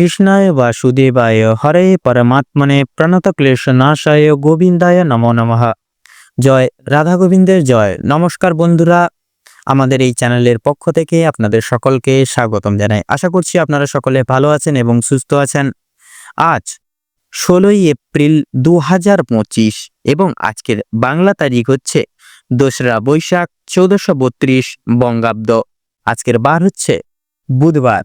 কৃষ্ণায় বাসুদেবায় হরে পরমাত্মনে প্রণত ক্লেশনাশায় গোবিন্দায় নমো নমঃ। জয় রাধা গোবিন্দের জয়। নমস্কার বন্ধুরা, আমাদের এই চ্যানেলের পক্ষ থেকে আপনাদের সকলকে স্বাগতম জানাই। আশা করছি আপনারা সকলে ভালো আছেন এবং সুস্থ আছেন। আজ ষোলোই এপ্রিল দু হাজার পঁচিশ এবং আজকের বাংলা তারিখ হচ্ছে দোসরা বৈশাখ চৌদ্দশো বত্রিশ বঙ্গাব্দ। আজকের বার হচ্ছে বুধবার।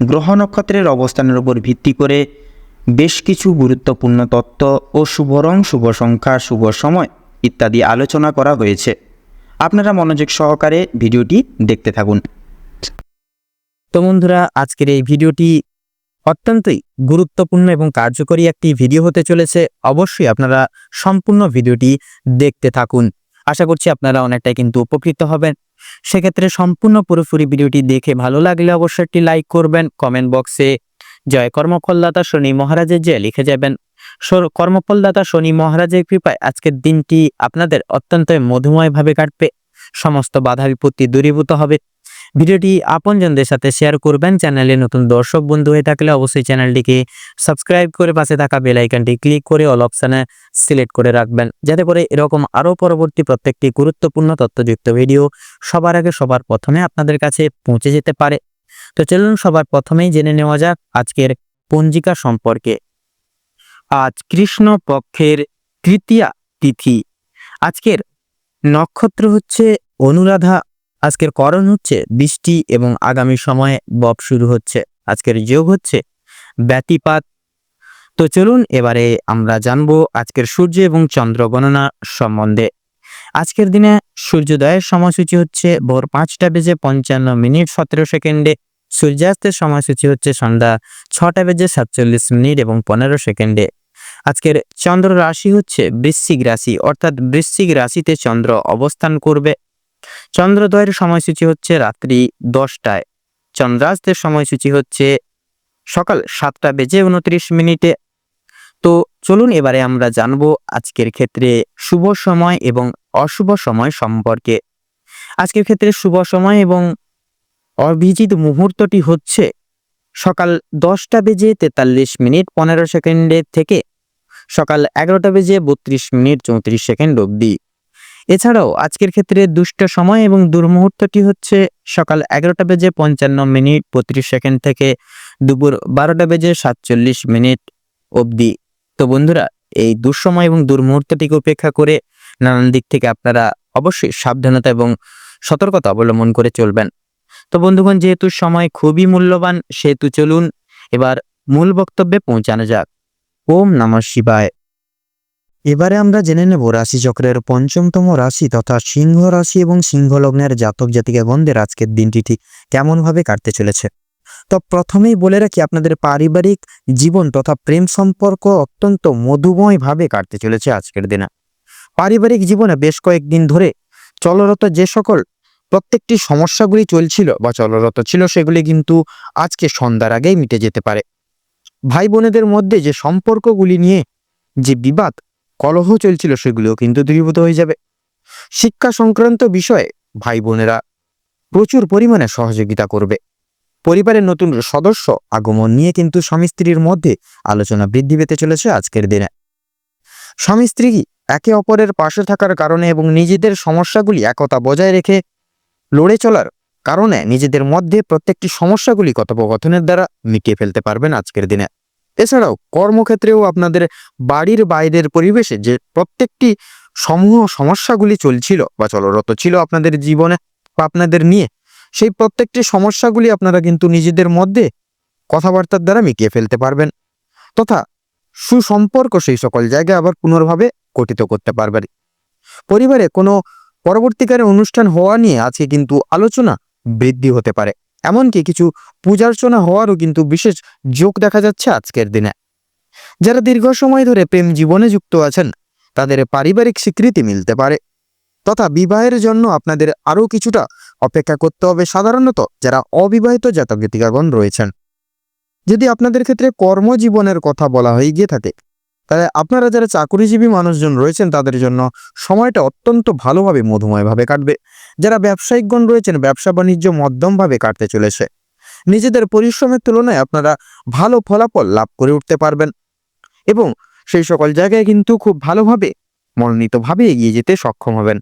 গ্রহ নক্ষত্রের অবস্থানের উপর ভিত্তি করে বেশ কিছু গুরুত্বপূর্ণ তত্ত্ব ও শুভ রং, শুভ সংখ্যা, শুভ সময় ইত্যাদি আলোচনা করা হয়েছে। আপনারা মনোযোগ সহকারে ভিডিওটি দেখতে থাকুন। তো বন্ধুরা, আজকের এই ভিডিওটি অত্যন্তই গুরুত্বপূর্ণ এবং কার্যকরী একটি ভিডিও হতে চলেছে। অবশ্যই আপনারা সম্পূর্ণ ভিডিওটি দেখতে থাকুন। আশা করছি আপনারা অনেকটাই কিন্তু উপকৃত হবেন। সেক্ষেত্রে সম্পূর্ণ পুরোপুরি ভিডিওটি দেখে ভালো লাগলে অবশ্যই একটি লাইক করবেন কমেন্ট বক্সে জয় কর্মফলদাতা শনি মহারাজের জয় লিখে যাবেন। কর্মফলদাতা শনি মহারাজের কৃপায় আজকের দিনটি আপনাদের অত্যন্ত মধুময়ভাবে কাটবে। সমস্ত বাধা বিপত্তি দূরীভূত হবে। ভিডিওটি আপনজনদের সাথে শেয়ার করবেন। চ্যানেলে নতুন দর্শক, বন্ধু হয়ে থাকলে অবশ্যই চ্যানেলটিকে সাবস্ক্রাইব করে পাশে থাকা বেল আইকনটি ক্লিক করে অল অপশানে সিলেক্ট করে রাখবেন। যাতে করে এরকম আরও পরবর্তী প্রত্যেকটি গুরুত্বপূর্ণ তথ্যযুক্ত ভিডিও সবার আগে সবার প্রথমে আপনাদের কাছে পৌঁছে যেতে পারে। তো চলুন সবার প্রথমেই জেনে নেওয়া যাক আজকের পঞ্জিকা সম্পর্কে। আজ কৃষ্ণ পক্ষের তৃতীয়া তিথি। আজকের নক্ষত্র হচ্ছে অনুরাধা আজকের করণ হচ্ছে বৃষ্টি এবং আগামী সময়ে বব শুরু হচ্ছে। আজকের যোগ হচ্ছে ব্যতিপাত। তো চলুন এবারে আমরা জানব আজকের সূর্য এবং চন্দ্র গণনা সম্বন্ধে। আজকের দিনে সূর্যোদয়ের সময়সূচি হচ্ছে ভোর পাঁচটা বেজে পঞ্চান্ন মিনিট সতেরো সেকেন্ডে। সূর্যাস্তের সময়সূচি হচ্ছে সন্ধ্যা ছটা বেজে সাতচল্লিশ মিনিট এবং পনেরো সেকেন্ডে। আজকের চন্দ্র রাশি হচ্ছে বৃশ্চিক রাশি, অর্থাৎ বৃশ্চিক রাশিতে চন্দ্র অবস্থান করবে। চন্দ্রোদয়ের সময়সূচি হচ্ছে রাত্রি দশটায়। চন্দ্রাস্তের সময়সূচি হচ্ছে সকাল সাতটা বেজে উনত্রিশ মিনিটে। তো চলুন এবারে আমরা জানব আজকের ক্ষেত্রে শুভ সময় এবং অশুভ সময় সম্পর্কে। আজকের ক্ষেত্রে শুভ সময় এবং অভিজিৎ মুহূর্তটি হচ্ছে সকাল দশটা বেজে তেতাল্লিশ মিনিট পনেরো সেকেন্ডের থেকে সকাল এগারোটা বেজে বত্রিশ মিনিট চৌত্রিশ সেকেন্ড অবধি। এছাড়াও আজকের ক্ষেত্রে দুষ্ট সময় এবং দুর্মুহূর্তটি হচ্ছে সকাল এগারোটা বেজে পঞ্চান্ন মিনিট বত্রিশ সেকেন্ড থেকে দুপুর বারোটা বেজে সাতচল্লিশ মিনিট অবধি। তো বন্ধুরা, এই দুঃসময় এবং দুর্মুহূর্তটিকে উপেক্ষা করে নানান দিক থেকে আপনারা অবশ্যই সাবধানতা এবং সতর্কতা অবলম্বন করে চলবেন। তো বন্ধুগণ, যেহেতু সময় খুবই মূল্যবান, সেহেতু চলুন এবার মূল বক্তব্যে পৌঁছানো যাক। ওম নমঃ শিবায়। এবারে আমরা জেনে নেব রাশিচক্রের পঞ্চমতম রাশি তথা সিংহ রাশি এবং সিংহ লগ্নের জাতক জাতিকাগণদের আজকের দিনটি ঠিক কেমনভাবে কাটতে চলেছে। তো প্রথমেই বলে রাখি, আপনাদের পারিবারিক জীবন তথা প্রেম সম্পর্ক অত্যন্ত মধুময়ভাবে কাটতে চলেছে আজকের দিনে। পারিবারিক জীবনে বেশ কয়েকদিন ধরে চলরত যে সকল প্রত্যেকটি সমস্যাগুলি চলছিল বা চলরত ছিল, সেগুলি কিন্তু আজকে সন্ধ্যার আগেই মিটে যেতে পারে। ভাই বোনেদের মধ্যে যে সম্পর্কগুলি নিয়ে যে বিবাদ কলহ চলছিল সেগুলিও কিন্তু দূরীভূত হয়ে যাবে। শিক্ষা সংক্রান্ত বিষয়ে ভাই বোনেরা প্রচুর পরিমাণে সহযোগিতা করবে। পরিবারের নতুন সদস্য আগমন নিয়ে কিন্তু স্বামী স্ত্রীর মধ্যে আলোচনা বৃদ্ধি পেতে চলেছে আজকের দিনে। স্বামী স্ত্রী একে অপরের পাশে থাকার কারণে এবং নিজেদের সমস্যাগুলি একতা বজায় রেখে লড়ে চলার কারণে নিজেদের মধ্যে প্রত্যেকটি সমস্যাগুলি কথোপকথনের দ্বারা মিটিয়ে ফেলতে পারবেন আজকের দিনে। এছাড়াও কর্মক্ষেত্রেও আপনাদের বাড়ির বাইরের পরিবেশে যে প্রত্যেকটি সমূহ সমস্যাগুলি চলছিল বা চলরত ছিল আপনাদের জীবনে বা আপনাদের নিয়ে, সেই প্রত্যেকটি সমস্যাগুলি আপনারা কিন্তু নিজেদের মধ্যে কথাবার্তার দ্বারা মিটিয়ে ফেলতে পারবেন তথা সুসম্পর্ক সেই সকল জায়গায় আবার পুনর্ভাবে গঠিত করতে পারবেন। পরিবারে কোনো পরবর্তীকালে অনুষ্ঠান হওয়া নিয়ে আজকে কিন্তু আলোচনা বৃদ্ধি হতে পারে। এমনকি কিছু পূজার্চনা হওয়ারও কিন্তু বিশেষ যোগ দেখা যাচ্ছে আজকের দিনে। যারা দীর্ঘ সময় ধরে প্রেম জীবনে যুক্ত আছেন, তাদের পারিবারিক স্বীকৃতি মিলতে পারে। তথা বিবাহের জন্য আপনাদের আরও কিছুটা অপেক্ষা করতে হবে, সাধারণত যারা অবিবাহিত জাতক জাতিকাগণ রয়েছেন। যদি আপনাদের ক্ষেত্রে কর্মজীবনের কথা বলা হয়ে গিয়ে থাকে, তাহলে আপনারা যারা চাকরিজীবী মানুষজন রয়েছেন, তাদের জন্য সময়টা অত্যন্ত ভালোভাবে, মধুময়ভাবে কাটবে। যারা ব্যবসায়িকগণ রয়েছেন, ব্যবসা বাণিজ্য মধ্যমভাবে কাটতে চলেছে। নিজেদের পরিশ্রমের তুলনায় আপনারা ভালো ফলাফল লাভ করে উঠতে পারবেন এবং সেই সকল জায়গায় কিন্তু খুব ভালোভাবে, মনোনীতভাবে এগিয়ে যেতে সক্ষম হবেন।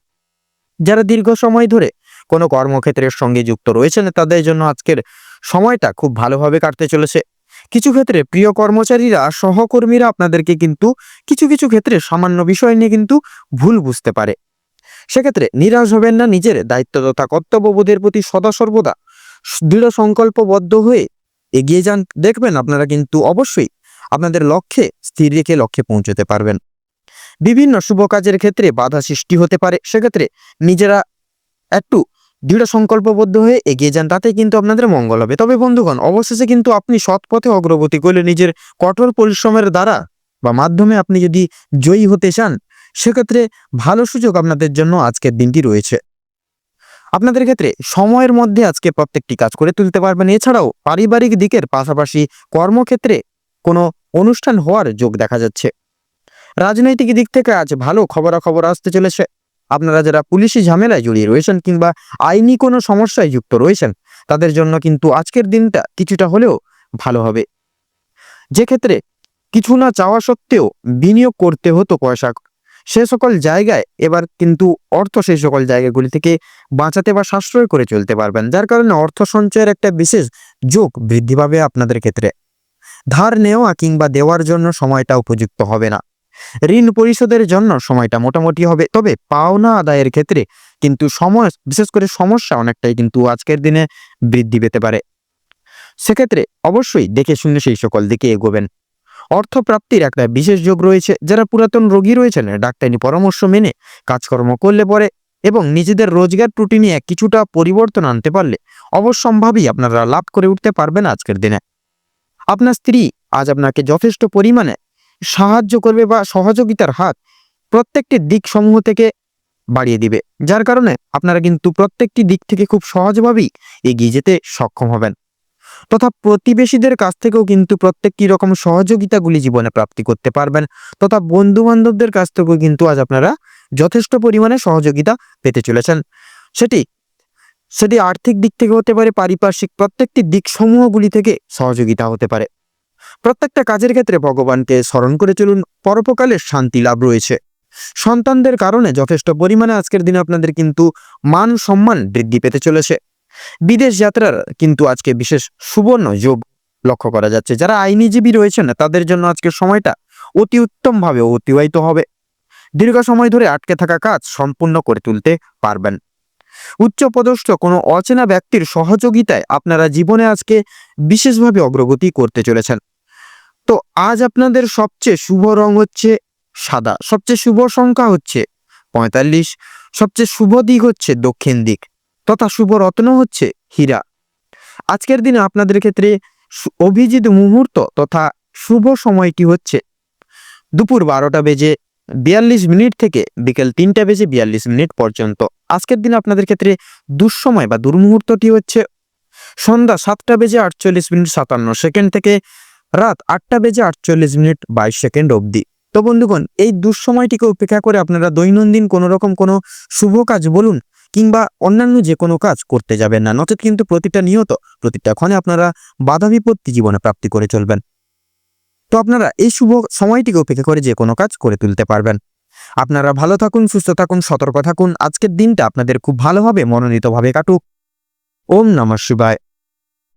যারা দীর্ঘ সময় ধরে কোনো কর্মক্ষেত্রের সঙ্গে যুক্ত রয়েছেন, তাদের জন্য আজকের সময়টা খুব ভালোভাবে কাটতে চলেছে। কিছু ক্ষেত্রে প্রিয় কর্মচারীরা, সহকর্মীরা আপনাদেরকে কিন্তু কিছু কিছু ক্ষেত্রে সামান্য বিষয় নিয়ে কিন্তু ভুল বুঝতে পারে। সেক্ষেত্রে নিরাশ হবেন না, নিজের দায়িত্ব তথা কর্তব্যবোধের প্রতি সদা সর্বদা দৃঢ় সংকল্পবদ্ধ হয়ে এগিয়ে যান। দেখবেন আপনারা কিন্তু অবশ্যই আপনাদের লক্ষ্যে স্থির রেখে লক্ষ্যে পৌঁছতে পারবেন। বিভিন্ন শুভ কাজের ক্ষেত্রে বাধা সৃষ্টি হতে পারে। সেক্ষেত্রে নিজেরা একটু দৃঢ় সংকল্পবদ্ধ হয়ে এগিয়ে যান, তাতে কিন্তু আপনাদের মঙ্গল হবে। তবে বন্ধুগণ, অবশেষে কিন্তু আপনি সৎ পথে অগ্রগতি করলে নিজের কঠোর পরিশ্রমের দ্বারা বা মাধ্যমে আপনি যদি জয়ী হতে চান সেক্ষেত্রে ভালো সুযোগ আপনাদের জন্য আজকের দিনটি রয়েছে। আপনাদের ক্ষেত্রে সময়ের মধ্যে আজকে প্রত্যেকটি কাজ করে তুলতে পারবেন। এছাড়াও পারিবারিক দিকের পাশাপাশি কর্মক্ষেত্রে কোনো অনুষ্ঠান হওয়ার যোগ দেখা যাচ্ছে। রাজনৈতিক দিক থেকে আজ ভালো খবরাখবর আসতে চলেছে। আপনারা যারা পুলিশি ঝামেলায় জড়িয়ে রয়েছেন কিংবা আইনি কোনো সমস্যায় যুক্ত রয়েছেন, তাদের জন্য কিন্তু আজকের দিনটা কিছুটা হলেও ভালো হবে। যে ক্ষেত্রে কিছু না চাওয়া সত্ত্বেও বিনিয়োগ করতে হতো পয়সা সে সকল জায়গায়, এবার কিন্তু অর্থ সেই সকল জায়গাগুলি থেকে বাঁচাতে বা সাশ্রয় করে চলতে পারবেন। যার কারণে অর্থ সঞ্চয়ের একটা বিশেষ যোগ বৃদ্ধি পাবে আপনাদের ক্ষেত্রে। ধার নেওয়া কিংবা দেওয়ার জন্য সময়টা উপযুক্ত হবে না। ঋণ পরিশোধের জন্য সময়টা মোটামুটি হবে। তবে পাওনা আদায়ের ক্ষেত্রে কিন্তু সময়, বিশেষ করে সমস্যা অনেকটাই কিন্তু আজকের দিনে বৃদ্ধি পেতে পারে। সেক্ষেত্রে অবশ্যই দেখে শুনে সেই সকল দিকে এগোবেন। অর্থপ্রাপ্তির একটা বিশেষ যোগ রয়েছে। যারা পুরাতন রোগী রয়েছেন ডাক্তারি পরামর্শ মেনে কাজকর্ম করলে পরে এবং নিজেদের রোজগার ত্রুটি নিয়ে কিছুটা পরিবর্তন আনতে পারলে অবশ্যম্ভাবী আপনারা লাভ করে উঠতে পারবেন আজকের দিনে। আপনার স্ত্রী আজ আপনাকে যথেষ্ট পরিমাণে সাহায্য করবে বা সহযোগিতার হাত প্রত্যেকটি দিক সমূহ থেকে বাড়িয়ে দিবে। যার কারণে আপনারা কিন্তু প্রত্যেকটি দিক থেকে খুব সহজভাবেই এগিয়ে যেতে সক্ষম হবেন। তথা প্রতিবেশীদের কাছ থেকেও কিন্তু প্রত্যেকটি রকম সহযোগিতাগুলি জীবনে প্রাপ্তি করতে পারবেন। তথা বন্ধু বান্ধবদের কাছ থেকেও কিন্তু আজ আপনারা যথেষ্ট পরিমাণে সহযোগিতা পেতে চলেছেন। সেটি সেটি আর্থিক দিক থেকে হতে পারে, পারিপার্শ্বিক প্রত্যেকটি দিক সমূহগুলি থেকে সহযোগিতা হতে পারে। প্রত্যেকটা কাজের ক্ষেত্রে ভগবানকে স্মরণ করে চলুন পরোপকালের শান্তি লাভ রয়েছে। সন্তানদের কারণে যথেষ্ট পরিমাণে আজকের দিনে আপনাদের কিন্তু মান সম্মান বৃদ্ধি পেতে চলেছে। বিদেশ যাত্রার কিন্তু আজকে বিশেষ সুবর্ণ যোগ লক্ষ্য করা যাচ্ছে। যারা আইনিজীবী রয়েছেন, তাদের জন্য আজকে সময়টা অতি উত্তমভাবে অতিবাহিত হবে। দীর্ঘ সময় ধরে আটকে থাকা কাজ সম্পূর্ণ করে তুলতে পারবেন। উচ্চপদস্থ কোনো অচেনা ব্যক্তির সহযোগিতায় আপনারা জীবনে আজকে বিশেষভাবে অগ্রগতি করতে চলেছেন। তো আজ আপনাদের সবচেয়ে শুভ রং হচ্ছে সাদা, সবচেয়ে শুভ সংখ্যা হচ্ছে পঁয়তাল্লিশ, সবচেয়ে শুভ দিক হচ্ছে দক্ষিণ দিক। তথা শুভ রত্ন হচ্ছে হীরা। আজকের দিনে আপনাদের ক্ষেত্রে অভিজিৎ মুহূর্ত তথা শুভ সময়টি হচ্ছে দুপুর বারোটা বেজে বিয়াল্লিশ মিনিট থেকে বিকেল তিনটা বেজে বিয়াল্লিশ মিনিট পর্যন্ত। আজকের দিনে আপনাদের ক্ষেত্রে দুঃসময় বা দুর্মুহূর্তটি হচ্ছে সন্ধ্যা সাতটা বেজে আটচল্লিশ মিনিট সাতান্ন সেকেন্ড থেকে রাত আটটা বেজে আটচল্লিশ মিনিট বাইশ সেকেন্ড অবধি। তো বন্ধুগণ, এই দুঃসময়টিকে উপেক্ষা করে আপনারা দৈনন্দিন কোনো রকম কোনো শুভ কাজ বলুন কিংবা অন্যান্য যে কোনো কাজ করতে যাবেন না। নচেত কিন্তু প্রতিটা নিয়ত, প্রতিটা ক্ষণে আপনারা বাধা বিপত্তি জীবনে প্রাপ্তি করে চলবেন। তো আপনারা এই শুভ সময়টিকে উপেক্ষা করে যে কোনো কাজ করে তুলতে পারবেন। আপনারা ভালো থাকুন, সুস্থ থাকুন, সতর্ক থাকুন। আজকের দিনটা আপনাদের খুব ভালোভাবে, মনোনীতভাবে কাটুক। ওম নমঃ শিবায়।